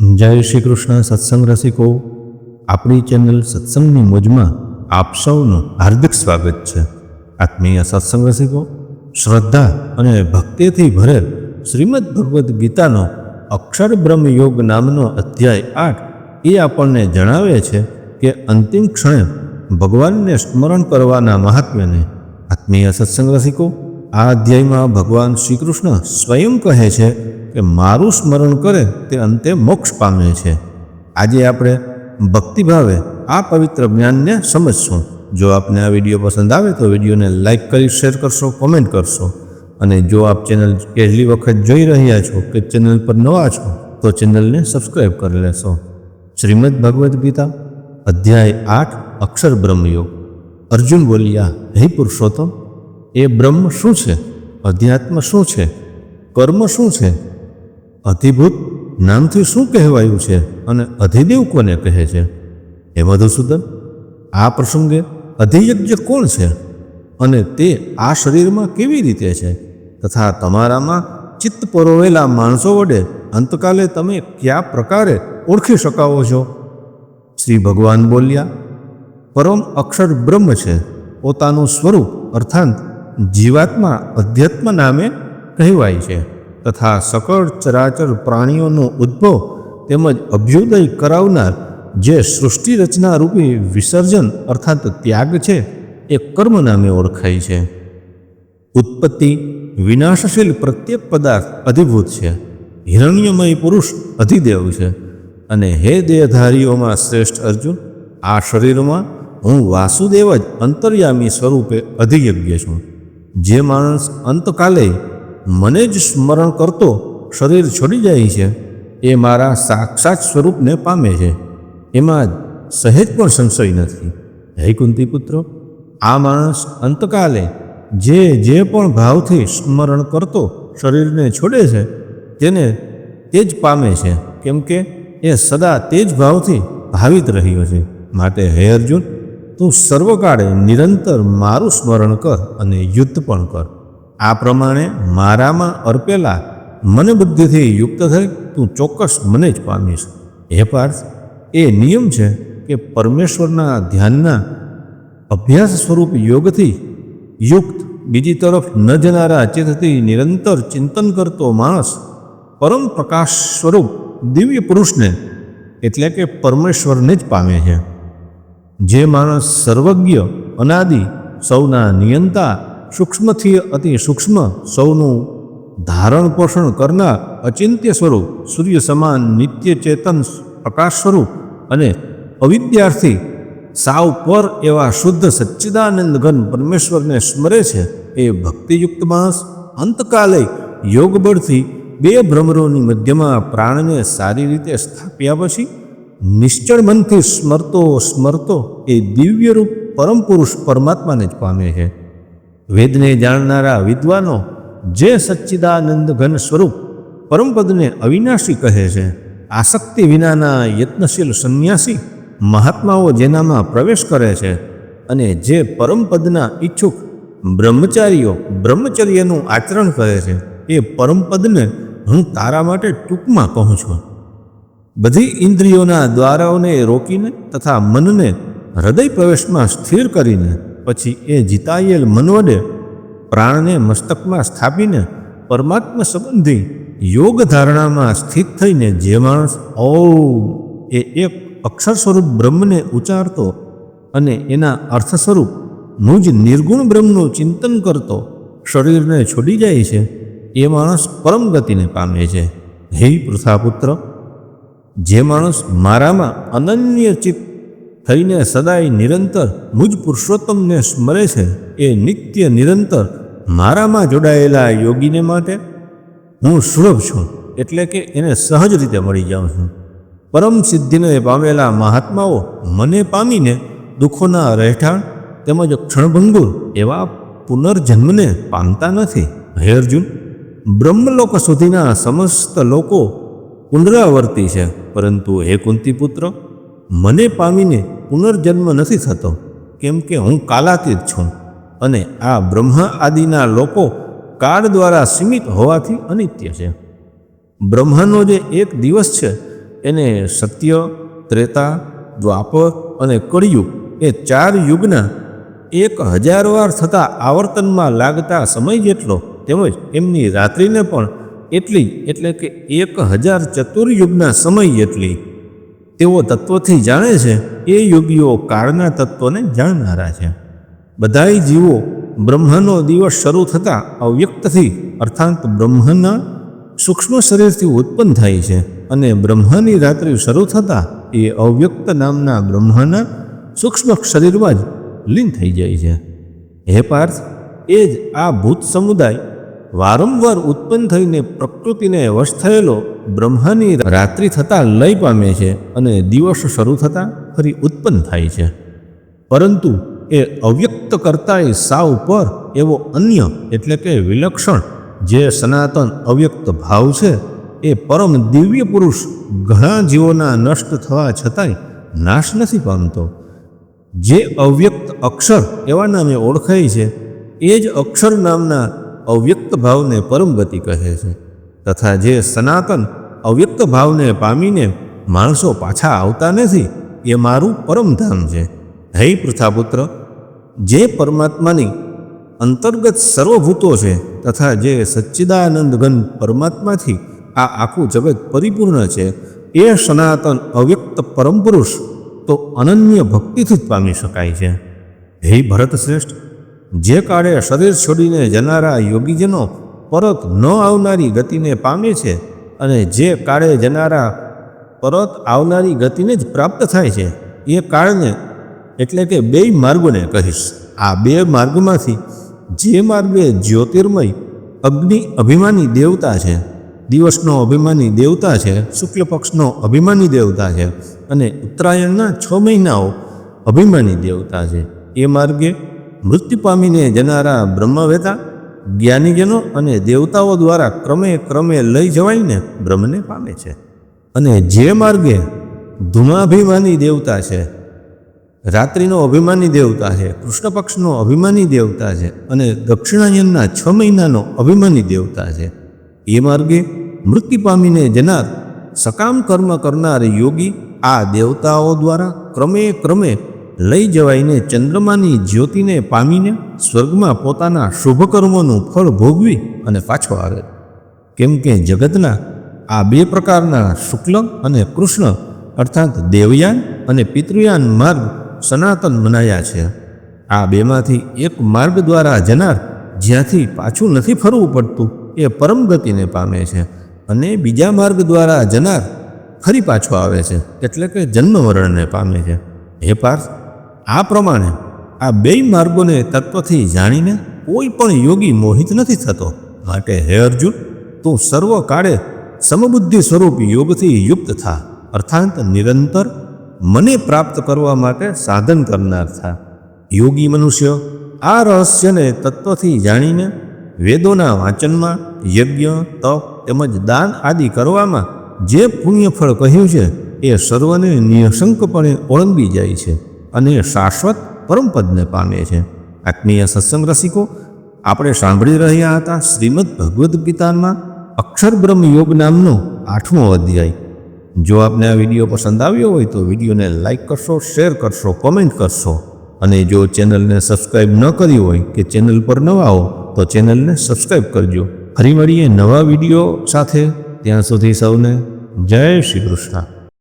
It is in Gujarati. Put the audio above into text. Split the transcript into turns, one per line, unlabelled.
જય શ્રી કૃષ્ણ સત્સંગ રસિકો, આપણી ચેનલ સત્સંગની મોજમાં આપ સૌનું હાર્દિક સ્વાગત છે. આત્મીય સત્સંગ રસિકો, શ્રદ્ધા અને ભક્તિથી ભરેલ શ્રીમદ ભગવદ્ ગીતાનો અક્ષર બ્રહ્મ યોગ નામનો અધ્યાય આઠ એ આપણને જણાવે છે કે અંતિમ ક્ષણે ભગવાનને સ્મરણ કરવાના મહાત્મ્યને. આત્મીય સત્સંગ રસિકો, આ અધ્યાયમાં ભગવાન શ્રી કૃષ્ણ સ્વયં કહે છે કે મારું સ્મરણ કરે તે અંતે મોક્ષ પામે છે. આજે આપણે ભક્તિભાવે આ પવિત્ર જ્ઞાનને સમજશું. જો આપને આ વીડિયો પસંદ આવે તો વિડીયોને લાઇક કરી, શેર કરશો, કોમેન્ટ કરશો. અને જો આપ ચેનલ પહેલી વખત જોઈ રહ્યા છો કે ચેનલ પર નવા છો, તો ચેનલને સબસ્ક્રાઈબ કરી લેશો. શ્રીમદ ભગવદ્ ગીતા, અધ્યાય આઠ, અક્ષર બ્રહ્મયોગ. અર્જુન બોલ્યા, હે પુરુષોત્તમ, એ બ્રહ્મ શું છે? અધ્યાત્મ શું છે? કર્મ શું છે? અધિભૂત નામથી શું કહેવાયું છે અને અધિદેવ કોને કહે છે? એ મધુસૂદન, આ પ્રસંગે અધિયજ્ઞ કોણ છે અને તે આ શરીરમાં કેવી રીતે છે? તથા તમારામાં ચિત્ત પરોવેલા માણસો વડે અંતકાલે તમે કયા પ્રકારે ઓળખી શકાવો છો? શ્રી ભગવાન બોલ્યા, પરમ અક્ષર બ્રહ્મ છે. પોતાનું સ્વરૂપ અર્થાત જીવાત્મા અધ્યાત્મ નામે કહેવાય છે. તથા સકળ ચરાચર પ્રાણીઓનો ઉદ્ભવ તેમજ અભ્યુદય કરાવનાર જે સૃષ્ટિ રચના રૂપી વિસર્જન અર્થાત ત્યાગ છે, એ કર્મ નામે ઓળખાય છે. ઉત્પત્તિ વિનાશશીલ પ્રત્યેક પદાર્થ અધિભૂત છે. હિરણ્યમય પુરુષ અધિદેવ છે. અને હે દેહધારીઓમાં શ્રેષ્ઠ અર્જુન, આ શરીરમાં હું વાસુદેવ જ અંતર્યામી સ્વરૂપે અધિયજ્ઞ છું. જે માણસ અંતકાલે મને જ સ્મરણ કરતો શરીર છોડી જાય છે. એ મારા સાક્ષાત સ્વરૂપને પામે છે. એમાં સહેજ પણ સંશય નથી. હે કુંતી પુત્રો, આ માણસ અંતકાલે જે જે પણ ભાવથી સ્મરણ કરતો શરીરને છોડે છે, તેને તે જ પામે છે. કેમ કે એ સદા તે જ ભાવથી ભાવિત રહ્યો છે. માટે હે અર્જુન, તું સર્વકાળે નિરંતર મારું સ્મરણ કર અને યુદ્ધ પણ કર. આ પ્રમાણે મારામાં અર્પેલા મને બુદ્ધિથી યુક્ત થઈ તું ચોક્કસ મને જ પામીશ. હે પાર્થ, એ નિયમ છે કે પરમેશ્વરના ધ્યાનના અભ્યાસ સ્વરૂપ યોગથી યુક્ત બીજી તરફ ન જનારા ચિત્તથી નિરંતર ચિંતન કરતો માણસ પરમ પ્રકાશ સ્વરૂપ દિવ્ય પુરુષને એટલે કે પરમેશ્વરને જ પામે છે. જે માણસ સર્વજ્ઞ, અનાદિ, સૌના નિયંતા સૂક્ષ્મથી અતિ સૂક્ષ્મ સૌનું ધારણ પોષણ કરનાર અચિંત્ય સ્વરૂપ સૂર્ય સમાન નિત્ય ચેતન પ્રકાશ સ્વરૂપ અને અવિદ્યાર્થી સાવ પર એવા શુદ્ધ સચ્ચિદાનંદ ઘન પરમેશ્વરને સ્મરે છે એ ભક્તિયુક્ત માણસ અંતકાલે યોગબળથી બે ભ્રમરોની મધ્યમાં પ્રાણને સારી રીતે સ્થાપ્યા પછી નિશ્ચળ મનથી સ્મરતો સ્મરતો એ દિવ્ય રૂપ પરમ પુરુષ પરમાત્માને જ પામે છે. વેદને જાણનારા વિદ્વાનો જે સચ્ચિદાનંદ ઘન સ્વરૂપ પરમપદને અવિનાશી કહે છે, આસક્તિ વિનાના યત્નશીલ સંન્યાસી મહાત્માઓ જેનામાં પ્રવેશ કરે છે અને જે પરમપદના ઈચ્છુક બ્રહ્મચારીઓ બ્રહ્મચર્યનું આચરણ કરે છે, એ પરમપદને હું તારા માટે ટૂંકમાં કહું છું. બધી ઇન્દ્રિયોના દ્વારાઓને રોકીને તથા મનને હૃદય પ્રવેશમાં સ્થિર કરીને પછી એ જીતાયેલ મન વડે પ્રાણને મસ્તકમાં સ્થાપીને પરમાત્મા સંબંધી યોગ ધારણામાં સ્થિત થઈને જે માણસ ઓ એ એક અક્ષર સ્વરૂપ બ્રહ્મને ઉચ્ચારતો અને એના અર્થ સ્વરૂપ મુજ નિર્ગુણ બ્રહ્મનું ચિંતન કરતો, શરીરને છોડી જાય છે, એ માણસ પરમ ગતિને પામે છે. હે પૃથાપુત્ર, જે માણસ મારામાં અનન્ય ચિત્ત થઈને સદાય નિરંતર મુજ પુરુષોત્તમને સ્મરે છે એ નિત્ય નિરંતર મારામાં જોડાયેલા યોગીને માટે? હું સુલભ છું, એટલે કે એને સહજ રીતે મળી જાઉં છું. પરમ સિદ્ધિને પામેલા મહાત્માઓ મને પામીને દુઃખોના રહેઠાણ તેમજ ક્ષણભંગુર એવા પુનર્જન્મને પામતા નથી. હે અર્જુન, બ્રહ્મલોક સુધીના સમસ્ત લોકો પુનરાવર્તી છે, પરંતુ હે કુંતીપુત્ર મને પામીને પુનર્જન્મ નથી થતો, કેમ કે હું કાલાતીત છું અને આ બ્રહ્મા આદિના લોકો કાળ દ્વારા સીમિત હોવાથી અનિત્ય છે. બ્રહ્માનો જે એક દિવસ છે, એને સત્ય, ત્રેતા, દ્વાપર અને કળિયુગ એ ચાર યુગના એક હજાર વાર થતા આવર્તનમાં લાગતા સમય જેટલો તેમજ એમની રાત્રિને પણ એટલી, એટલે કે એક હજાર ચતુર્યુગના સમય જેટલી તેઓ તત્વથી જાણે છે, એ યોગીઓ કાળના તત્વને જાણનારા છે. બધાય જીવો બ્રહ્મનો દિવસ શરૂ થતાં અવ્યક્તથી, અર્થાત બ્રહ્મના સૂક્ષ્મ શરીરથી ઉત્પન્ન થાય છે અને બ્રહ્મની રાત્રિ શરૂ થતાં એ અવ્યક્ત નામના બ્રહ્મના સૂક્ષ્મ શરીરમાં જ લીન થઈ જાય છે. હે પાર્થ, એ જ આ ભૂત સમુદાય વારંવાર ઉત્પન્ન થઈને પ્રકૃતિને વશ થયેલો બ્રહ્માની રાત્રિ થતાં લય પામે છે અને દિવસ શરૂ થતાં ફરી ઉત્પન્ન થાય છે. પરંતુ એ અવ્યક્ત કરતાંય સાવ પર એવો અન્ય એટલે કે વિલક્ષણ જે સનાતન અવ્યક્ત ભાવ છે એ પરમ દિવ્ય પુરુષ ઘણા જીવોના નષ્ટ થવા છતાંય નાશ નથી પામતો. જે અવ્યક્ત અક્ષર એવા નામે ઓળખાય છે, એ જ અક્ષર નામના અવ્યક્ત ભાવને પરમ ગતિ કહે છે તથા જે સનાતન અવ્યક્ત ભાવને પામીને માણસો પાછા આવતા નથી, એ મારું પરમધામ છે. હે પૃથાપુત્ર, જે પરમાત્માની અંતર્ગત સર્વભૂતો છે તથા જે સચ્ચિદાનંદ ઘન પરમાત્માથી આ આખું જગત પરિપૂર્ણ છે, એ સનાતન અવ્યક્ત પરમ પુરુષ તો અનન્ય ભક્તિથી જ પામી શકાય છે. હે ભરત શ્રેષ્ઠ જે કાળે શરીર છોડીને જનારા યોગીજનો પરત ન આવનારી ગતિને પામે છે અને જે કાળે જનારા પરત આવનારી ગતિને જ પ્રાપ્ત થાય છે, એ કાળને એટલે કે બે માર્ગોને કહીશ. આ બે માર્ગમાંથી જે માર્ગે જ્યોતિર્મય અગ્નિ અભિમાની દેવતા છે, દિવસનો અભિમાની દેવતા છે, શુક્લ પક્ષનો અભિમાની દેવતા છે અને ઉત્તરાયણના છ મહિનાઓ અભિમાની દેવતા છે, એ માર્ગે મૃત્યુ પામીને જનારા બ્રહ્મવેતા, જ્ઞાનીજનો અને દેવતાઓ દ્વારા ક્રમે ક્રમે લઈ જવાઈને બ્રહ્મને પામે છે. અને જે માર્ગે ધૂમાભિમાની દેવતા છે, રાત્રિનો અભિમાની દેવતા છે કૃષ્ણ પક્ષનો અભિમાની દેવતા છે અને દક્ષિણાયનના છ મહિનાનો અભિમાની દેવતા છે, એ માર્ગે મૃત્યુ પામીને જનાર, સકામ કર્મ કરનાર યોગી આ દેવતાઓ દ્વારા ક્રમે ક્રમે લઈ જવાઈને ચંદ્રમાની જ્યોતિને પામીને સ્વર્ગમાં પોતાના શુભ કર્મોનું ફળ ભોગવી અને પાછો આવે. કેમ કે જગતના આ બે પ્રકારના શુક્લ અને કૃષ્ણ અર્થાત દેવયાન અને પિતૃયાન માર્ગ સનાતન મનાયા છે. આ બેમાંથી એક માર્ગ દ્વારા જનાર જ્યાંથી પાછું નથી ફરવું પડતું એ પરમ ગતિને પામે છે અને બીજા માર્ગ દ્વારા જનાર ફરી પાછો આવે છે, એટલે કે જન્મ મરણને પામે છે. હે પાર્થ આ પ્રમાણે આ બે માર્ગોને તત્વથી જાણીને કોઈ પણ યોગી મોહિત નથી થતો. માટે હે અર્જુન, તું સર્વકાળે સમબુદ્ધિ સ્વરૂપ યોગથી યુક્ત થા. અર્થાંત નિરંતર મને પ્રાપ્ત કરવા માટે સાધન કરનાર થા. યોગી મનુષ્ય, આ રહસ્યને તત્વથી જાણીને વેદોના વાંચનમાં યજ્ઞ, તપ તેમજ દાન આદિ કરવામાં જે પુણ્યફળ કહ્યું છે, એ સર્વને નિઃશંકપણે ઓળંગી જાય છે. અને શાશ્વત પરમપદને પામે છે આત્મીય સત્સંગ રસિકો, આપણે સાંભળી રહ્યા હતા શ્રીમદ ભગવદ્ ગીતામાં અક્ષર બ્રહ્મ યોગ નામનો આઠમો અધ્યાય. જો આપને આ વીડિયો પસંદ આવ્યો હોય તો વિડીયોને લાઇક કરશો, શેર કરશો, કોમેન્ટ કરશો. અને જો ચેનલને સબસ્ક્રાઈબ ન કરી હોય કે ચેનલ પર નવા હો, તો ચેનલને સબસ્ક્રાઈબ કરજો. ફરી મળીએ નવા વીડિયો સાથે. ત્યાં સુધી સૌને જય શ્રી કૃષ્ણ.